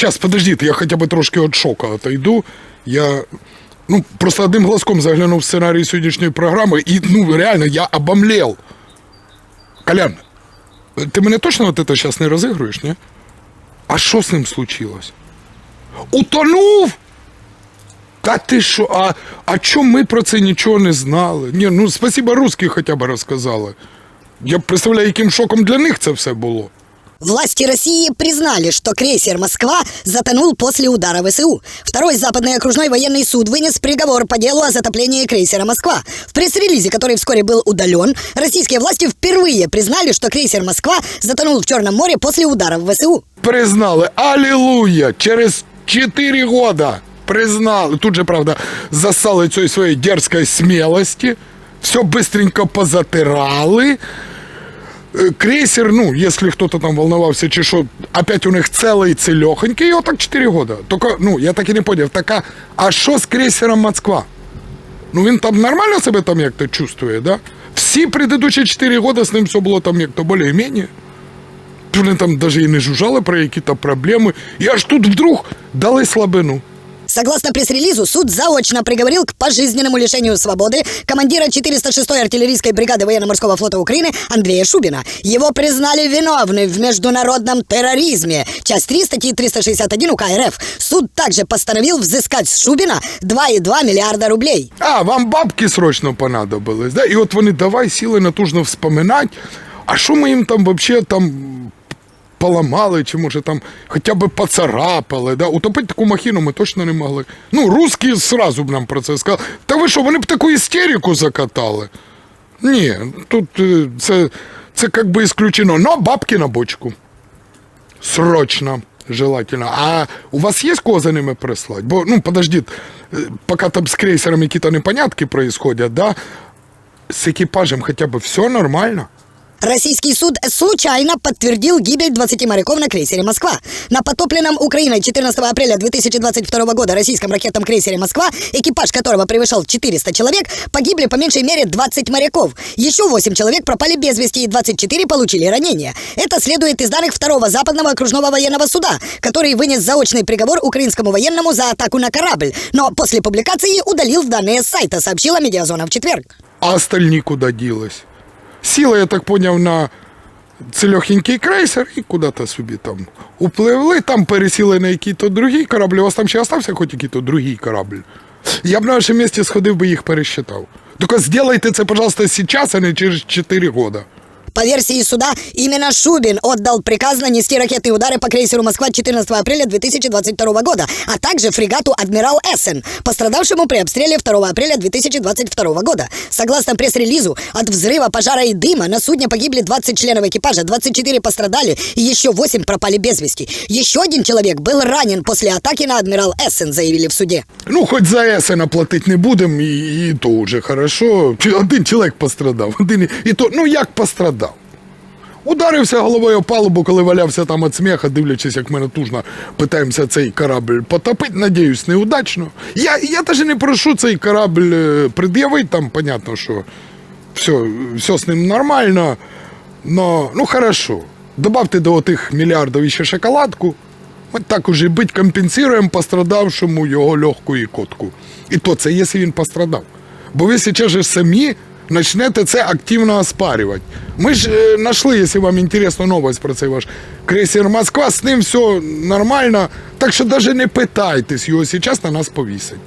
Сейчас, подождите, я хотя бы трошки от шока отойду. Я ну, просто одним глазком заглянув в сценарій сьогоднішньої програми, і ну реально я обомлел. Колян, ти мене точно от це зараз не розігруєш, ні? А що з ним случилось? Утонув? Та ти що? А, а чому ми про це нічого не знали? Ні, ну спасибо, русські хоча б розказали. Я представляю, яким шоком для них це все було. Власти России признали, что крейсер «Москва» затонул после удара ВСУ. Второй западный окружной военный суд вынес приговор по делу о затоплении крейсера «Москва». В пресс-релизе, который вскоре был удален, российские власти впервые признали, что крейсер «Москва» затонул в Черном море после ударов ВСУ. Признали. Алілуя! Через 4 года признали. Тут же, правда, засали цієї своєї дерзкої смелості. Все быстренько позатирали. Е, Крейсер, ну, если кто-то там волновався, чи що, опять у них целий целехонький, його так 4 года. Только, ну, я так і не поняв, така, а що з крейсером Москва? Ну він там нормально себе там як-то чувствує, да? Всі предыдущі 4 года з ним все було там як-то більш-менш. Вони там навіть і не жужжали про якісь проблеми. І аж тут вдруг дали слабину. Согласно пресс-релизу, суд заочно приговорил к пожизненному лишению свободы командира 406-й артиллерийской бригады военно-морского флота Украины Андрея Шубина. Его признали виновным в международном терроризме. Часть 3 статьи 361 УК РФ. Суд также постановил взыскать с Шубина 2,2 миллиарда рублей. А, вам бабки срочно понадобились, да? І от вони давай сіли натужно вспоминати, а що ми їм там вообще там поламали, чи може там хоча б поцарапали, да? Утопити таку махіну ми точно не могли. Ну, русські сразу б нам про це сказали. Та ви що, вони б таку істерику закатали? Ні, тут е, це, це як би исключено. Но бабки на бочку. Срочно, желательно. А у вас есть кого за ними прислать? Бо, ну, подождите, э, пока там с крейсером какие-то непонятки происходят, да, с экипажем хотя бы все нормально. Российский суд случайно подтвердил гибель 20 моряков на крейсере «Москва». На потопленном Украиной 14 апреля 2022 года российском ракетном крейсере «Москва», экипаж которого превышал 400 человек, погибли по меньшей мере 20 моряков. Еще 8 человек пропали без вести и 24 получили ранения. Это следует из данных второго западного окружного военного суда, который вынес заочный приговор украинскому военному за атаку на корабль, но после публикации удалил данные с сайта, сообщила Медиазона в четверг. А остальні куда ділись? Сіла, я так поняв, на цільохінький крейсер і куди-то собі там упливли, там пересіли на який-то другий корабль. У вас там ще остався хоч який-то другий корабль. Я б на вашому місці сходив би їх пересчитав. Тільки зробіть це, пожалуйста, зараз, а не через 4 года. По версии суда, именно Шубин отдал приказ нанести ракетные удары по крейсеру «Москва» 14 апреля 2022 года, а также фрегату «Адмирал Эссен», пострадавшему при обстреле 2 апреля 2022 года. Согласно пресс-релизу, от взрыва, пожара и дыма на судне погибли 20 членов экипажа, 24 пострадали и еще 8 пропали без вести. Еще один человек был ранен после атаки на «Адмирал Эссен», заявили в суде. Ну, хоч за Есена платити не будемо, і, і то вже хорошо. Чи Один чоловік пострадав, один і то, ну як пострадав? Ударився головою о палубу, коли валявся там від сміха, дивлячись, як ми натужно питаємося цей корабль потопити. Надіюсь, неудачно. Я, я навіть не прошу цей корабль е, пред'явити, там понятно, що все, все з ним нормально. Но, ну хорошо. Добавте до тих мільярдів ще шоколадку. Ми так уже бить компенсуємо пострадавшому його легку і котку. І то це, якщо він пострадав. Бо ви зараз самі почнете це активно оспарювати. Ми ж е, знайшли, якщо вам цікава новость про цей ваш крейсер Москва, з ним все нормально. Так що навіть не питайтесь, його зараз на нас повісять.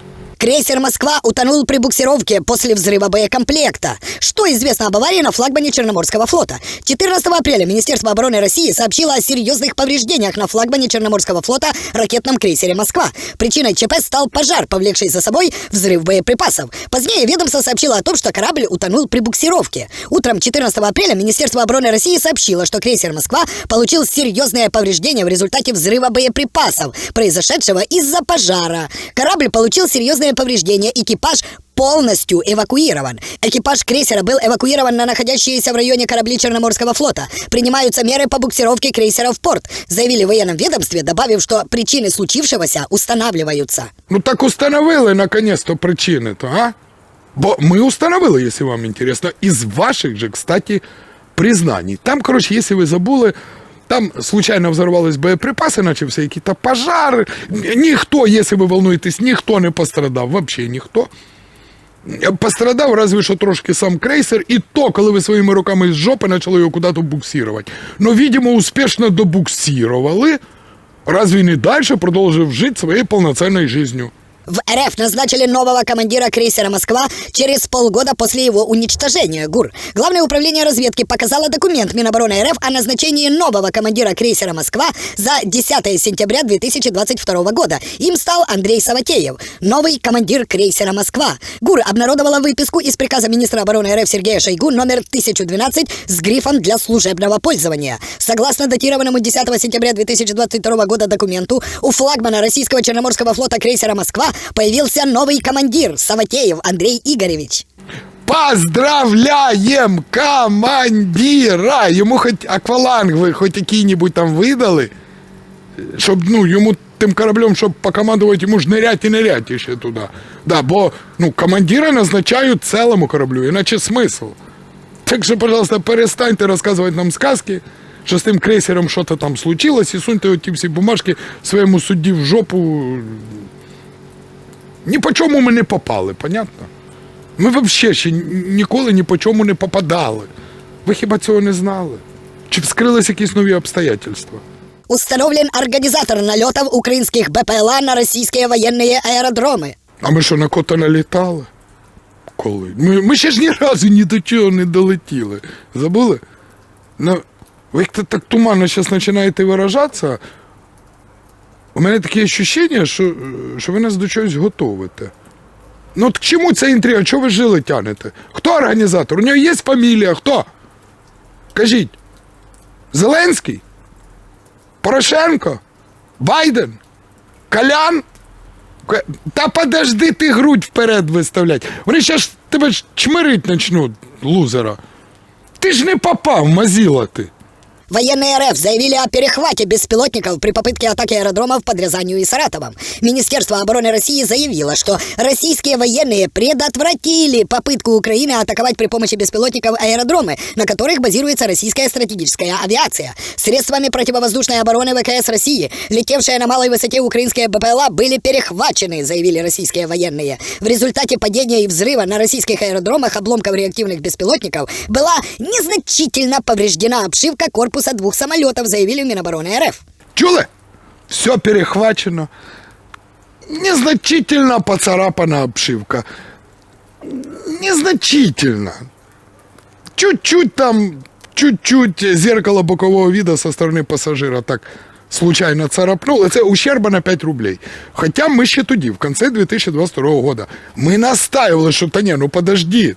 Крейсер «Москва» утонул при буксировке после взрыва боекомплекта. Что известно об аварии на флагмане Черноморского флота? 14 апреля Министерство обороны России сообщило о серьезных повреждениях на флагмане Черноморского флота ракетном крейсере «Москва». Причиной ЧП стал пожар, повлекший за собой взрыв боеприпасов. Позднее ведомство сообщило о том, что корабль утонул при буксировке. Утром 14 апреля Министерство обороны России сообщило, что крейсер «Москва» получил серьезные повреждения в результате взрыва боеприпасов, произошедшего из-за пожара. Корабль получил серьезные повреждения, экипаж полностью эвакуирован. Экипаж крейсера был эвакуирован на находящиеся в районе корабли Черноморского флота. Принимаются меры по буксировке крейсера в порт, заявили в военном ведомстве, добавив, что причины случившегося устанавливаются. Ну так установили наконец-то причини-то, а? Бо ми установили, якщо вам інтересно, із ваших же, кстати, признаний. Там, коротше, якщо ви забули, Там случайно взорвались боєприпаси, начався який-то пожар. Ні- Ніхто, якщо ви волнуєтесь, ніхто не пострадав, взагалі ніхто. Пострадав разве що трошки сам крейсер, і то, коли ви своїми руками з жопи почали його куди-то буксувати. Ну, видимо, успішно добуксировали, раз він і далі продовжив жити своєю повноцінною життю. В РФ назначили нового командира крейсера «Москва» через полгода после его уничтожения, ГУР. Главное управление разведки показало документ Минобороны РФ о назначении нового командира крейсера «Москва» за 10 сентября 2022 года. Им стал Андрей Саватеев, новый командир крейсера «Москва». ГУР обнародовала выписку из приказа министра обороны РФ Сергея Шойгу номер 1012 с грифом для служебного пользования. Согласно датированному 10 сентября 2022 года документу, у флагмана российского Черноморского флота крейсера «Москва» появился новый командир Саватеев Андрей Игоревич. Поздравляем командира! Йому хоч акваланг ви хоч який-небудь там видали, щоб ну, йому тим кораблем, щоб покомандувати, йому ж нирять і нирять ще туди. Да, бо ну, командира назначають цілому кораблю, іначе смисл. Так що, пожалуйста, перестаньте розказувати нам сказки, що з тим крейсером щось там случилось, і суньте оті всі бумажки своєму судді в жопу. Ні по чому ми не попали, понятно? Ми взагалі ще ні- ніколи ні по чому не попадали. Ви хіба цього не знали? Чи вскрились якісь нові обстоятельства? Установлен организатор налетов украинских БПЛА на российские военные аэродромы. А ми що на кота налітали? Коли? Ми, ми ще ж ні разу ні до чого не долетіли. Забули? Ну, ви як-то так туманно зараз починаєте виражатися. У мене таке відчуття, що, що ви нас до чогось готовите. Ну от к чому ця інтрига? Чого ви жили тянете? Хто організатор? У нього є фамілія? Хто? Кажіть. Зеленський? Порошенко? Байден? Колян? Та подожди ти грудь вперед виставлять. Вони тебе ж чмирить начнуть, лузера. Ти ж не попав, мазіла ти. Военные РФ заявили о перехвате беспилотников при попытке атаки аэродромов под Рязанью и Саратовом. Министерство обороны России заявило, что российские военные предотвратили попытку Украины атаковать при помощи беспилотников аэродромы, на которых базируется российская стратегическая авиация. Средствами противовоздушной обороны ВКС России, летевшие на малой высоте украинские БПЛА, были перехвачены, заявили российские военные. В результате падения и взрыва на российских аэродромах обломков реактивных беспилотников была незначительно повреждена обшивка корпуса двух самолетов, заявили в Минобороны РФ. Чули? Все перехвачено. Незначительно поцарапана обшивка. Незначительно. Чуть-чуть там, чуть-чуть зеркало бокового вида со стороны пассажира так случайно царапнуло. Це ущерба на 5 рублей. Хоча ми ще тоді, в кінці 2022 года, ми настаивали, що та ні, ну подожди.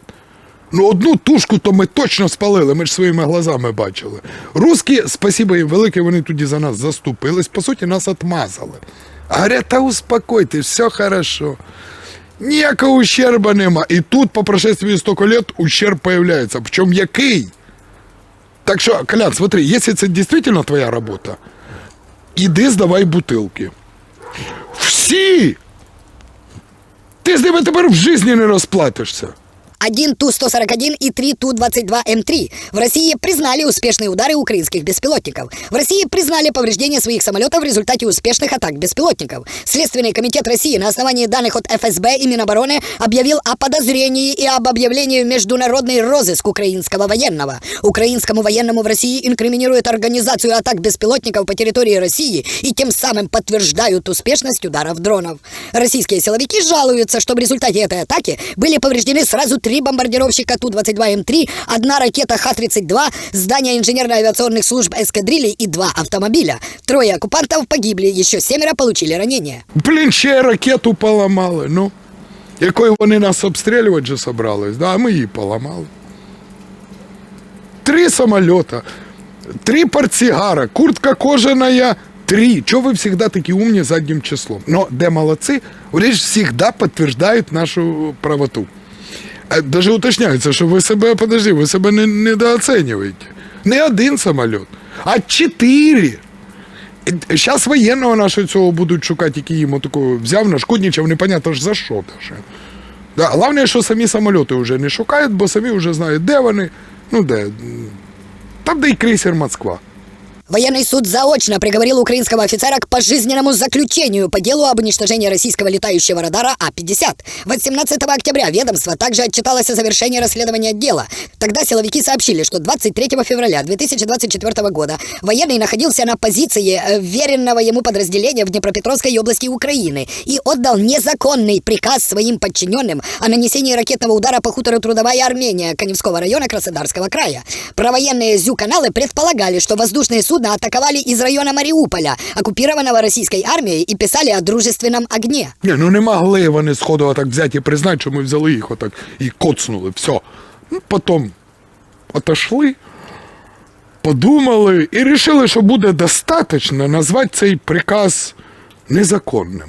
Ну, одну тушку то ми точно спалили, ми ж своїми глазами бачили. Русські, спасибо їм велике, вони тоді за нас заступились, по суті, нас отмазали. А говорять, та успокойтесь, все хорошо. Ніякого ущерба нема. І тут, по прошествии столько лет, ущерб появляється. Причому який? Так що, Колян, смотри, якщо це дійсно твоя робота, іди здавай бутилки. Всі! Ти з ними тепер в житті не розплатишся. Один Ту-141 и три Ту-22М3. В России признали успешные удары украинских беспилотников. В России признали повреждение своих самолетов в результате успешных атак беспилотников. Следственный комитет России на основании данных от ФСБ и Минобороны объявил о подозрении и об объявлении в международный розыск украинского военного. Украинскому военному в России инкриминируют организацию атак беспилотников по территории России и тем самым подтверждают успешность ударов дронов. Российские силовики жалуются, что в результате этой атаки были повреждены сразу три бомбардировщика Ту-22М3, одна ракета Х-32, здание инженерно-авиационных служб эскадрильи и два автомобиля. Трое оккупантов погибли, еще семеро получили ранения. Блін, ще й ракету поламали, ну. Якою вони нас обстрілювати же собрались, да, а ми її поламали. Три самолета, три портсигара, куртка кожаная, три. Чого ви завжди такі умні заднім числом? Но де молодці, вони ж завжди підтверджують нашу правоту. Е, Даже уточняється, що ви себе, подожди, ви себе не, недооцінюєте. Не один самоліт, а чотири. Зараз воєнного нашого цього будуть шукати, який йому такого взяв, нашкодничав, непонятно ж за що даже. Да, головне, що самі самоліти вже не шукають, бо самі вже знають, де вони, ну де. Там, де і крейсер Москва. Военный суд заочно приговорил украинского офицера к пожизненному заключению по делу об уничтожении российского летающего радара А-50. 18 октября ведомство также отчиталось о завершении расследования дела. Тогда силовики сообщили, что 23 февраля 2024 года военный находился на позиции э, веренного ему подразделения в Днепропетровской области Украины и отдал незаконный приказ своим подчиненным о нанесении ракетного удара по хутору Трудовая Армения Каневского района Краснодарского края. Провоенные ЗЮ-каналы предполагали, что воздушные судна атаковали из района Мариуполя, оккупированного российской армией, и писали о дружественном огне. Ні, ну не могли вони сходу так взяти і признати, що ми взяли їх отак і коцнули. Все. Ну, потім отошли, подумали і вирішили, що буде достатньо назвати цей приказ незаконним,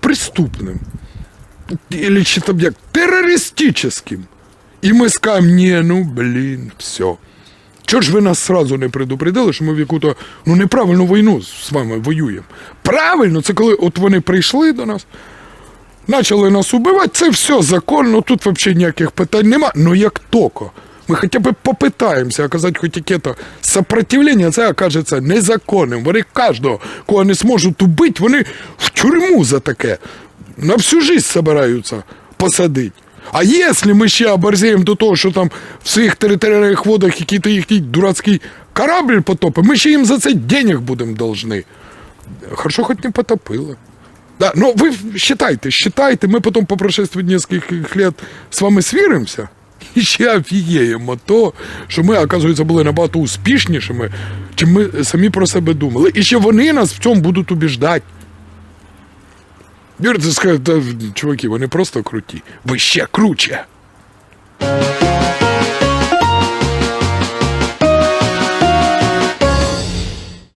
преступним. Или чи там як терористичним. І ми скажемо, ні, ну блін, все. Чого ж ви нас сразу не предупредили, що ми в яку-то ну, неправильну війну з вами воюємо? Правильно, це коли от вони прийшли до нас, почали нас убивати, це все законно, тут взагалі ніяких питань нема. Ну як токо. Ми хоча б попитаємося оказати хоч яке-то сопротивлення, це окажеться незаконним. Вони кожного, кого не зможуть убити, вони в тюрму за таке. На всю жизнь собираються посадити. А якщо ми ще оборзіємо до того, що там в своїх територіальних водах який-то їхній дурацький корабль потопить, ми ще їм за це денег будемо должны. Хорошо, хоть не потопило. Да, ну вы считайте, считайте, мы потом по прошествии нескольких лет з вами свіримося і ще офігіємо то, що ми, оказується, були набагато успішнішими, чим ми самі про себе думали. І ще вони нас в цьому будуть убіждати. Юрій, скаже, «Та, чуваки, вони просто круті. Ви ще круче.